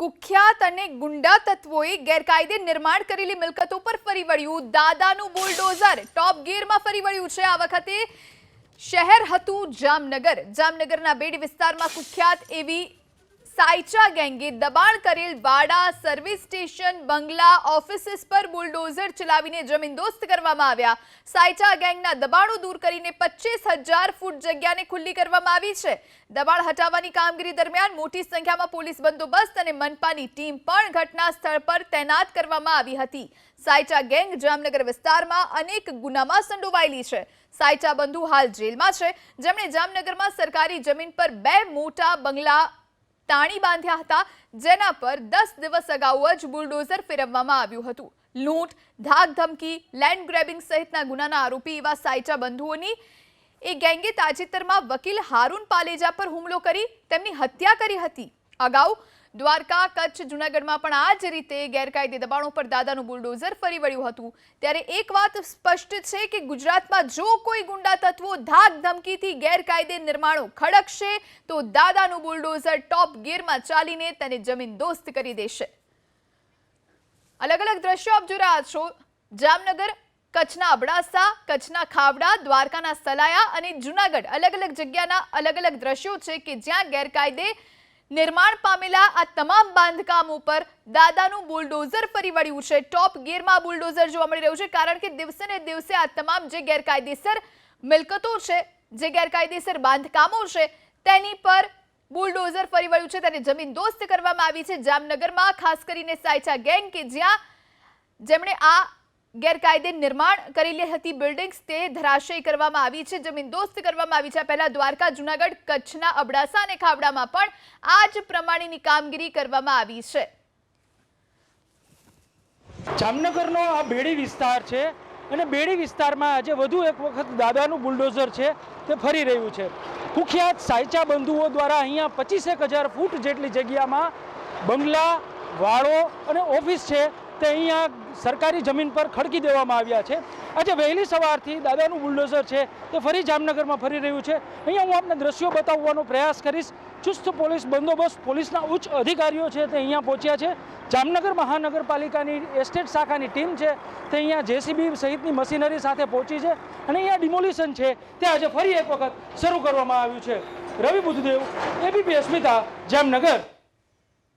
કુખ્યાત અને ગુંડા તત્વોએ ગેરકાયદે નિર્માણ કરેલી મિલકતો પર ફરી વળ્યું. દાદાનું બુલડોઝર ટોપ ગિયરમાં ફરી વળ્યું છે. આ વખતે શહેર હતું જામનગર. જામનગરના બેડી વિસ્તારમાં કુખ્યાત એવી સાયચા ગેંગે દબાણ કરેલ વાડા સર્વિસ સ્ટેશન બંગલા ઓફિસીસ પર બુલડોઝર ચલાવીને જમીનદોસ્ત કરવામાં આવ્યા. સાયચા ગેંગના દબાણો દૂર કરીને પચીસ હજાર ફૂટ જગ્યાને ખુલ્લી કરવામાં આવી છે. દબાણ હટાવવાની કામગીરી દરમિયાન મોટી સંખ્યામાં પોલીસ બંદોબસ્ત અને મનપાની ટીમ પણ ઘટના સ્થળ પર તૈનાત કરવામાં આવી હતી. સાયચા ગેંગ જામનગર વિસ્તારમાં અનેક ગુનામાં સંડોવાયેલી છે. સાયચા બંધુ હાલ જેલમાં છે. જેમણે જામનગરમાં સરકારી જમીન પર બે મોટા બંગલા તાણી બાંધ્યા હતા, જેના પર દસ દિવસ અગાઉ જ બુલડોઝર ફેરવવામાં આવ્યું હતું. લૂંટ ધાક ધમકી લેન્ડ ગ્રેબિંગ સહિતના ગુનાના આરોપી એવા સાયચા બંધુઓની એ ગેંગે તાજેતરમાં વકીલ હારૂન પાલેજા પર હુમલો કરી તેમની હત્યા કરી હતી. અગાઉ દ્વારકા, કચ્છ, જૂનાગઢમાં પણ આ જ રીતે ગેરકાયદે દબાણો પર દાદાનું બુલડોઝર ફરી વળ્યું હતું. ત્યારે એક વાત સ્પષ્ટ છે કે ગુજરાતમાં જો કોઈ ગુંડા તત્વો ધાક ધમકીથી ગેરકાયદે નિર્માણો ખડકશે, તો દાદાનું બુલડોઝર ટોપ ગેરમાં ચાલીને તેને જમીન દોસ્ત કરી દેશે. અલગ અલગ દ્રશ્યો આપ જોઈ રહ્યા છો. જામનગર, કચ્છના અબડાસા, કચ્છના ખાવડા, દ્વારકાના સલાયા અને જુનાગઢ અલગ અલગ જગ્યાના અલગ અલગ દ્રશ્યો છે કે જ્યાં ગેરકાયદે નિર્માણ પામેલા આ તમામ બાંધકામ ઉપર દાદાનું બુલડોઝર ફરી વળ્યું છે. ટોપ ગિયરમાં બુલડોઝર જોવા મળી રહ્યું છે કારણ કે દિવસે ને દિવસે આ તમામ જે ગેરકાયદેસર મિલકતો છે, જે ગેરકાયદેસર બાંધકામો છે, તેની પર બુલડોઝર ફરી વળ્યું છે. તેને જમીન દોસ્ત કરવામાં આવી છે જામનગરમાં, ખાસ કરીને સાયચા ગેંગ કે જ્યાં જેમણે આ ગેરકાયદે નિર્માણ કરેલી હતી બિલ્ડિંગ્સ તે ધરાશયી કરવામાં આવી છે, જમીન દોસ્ત કરવામાં આવી છે. પહેલા દ્વારકા, જુનાગઢ, કચ્છના અબડાસા અને ખાવડામાં પણ આ જ પ્રમાણેની કામગીરી કરવામાં આવી છે. જામનગરનો આ બેડી વિસ્તાર છે અને બેડી વિસ્તારમાં આજે વધુ એક વખત દાદાનું બુલડોઝર છે, તે ફરી રહ્યું છે. કુખ્યાત સાયચા બંધુઓ દ્વારા અહીંયા પચીસેક હજાર ફૂટ જેટલી જગ્યામાં બંગલા, વાળો અને ઓફિસ છે તે અહીંયા સરકારી જમીન પર ખડકી દેવામાં આવ્યા છે. આજે વહેલી સવારથી દાદાનું બુલડોઝર છે તે ફરી જામનગરમાં ફરી રહ્યું છે. અહીંયા હું આપને દ્રશ્યો બતાવવાનો પ્રયાસ કરીશ. ચુસ્ત પોલીસ બંદોબસ્ત પોલીસના ઉચ્ચ અધિકારીઓ છે તે અહીંયા પહોંચ્યા છે. જામનગર મહાનગરપાલિકાની એસ્ટેટ શાખાની ટીમ છે તે અહીંયા જેસીબી સહિતની મશીનરી સાથે પહોંચી છે અને અહીંયા ડિમોલિશન છે તે આજે ફરી એક વખત શરૂ કરવામાં આવ્યું છે. રવિ બુદ્ધદેવ એબીપી અસ્મિતા, જામનગર.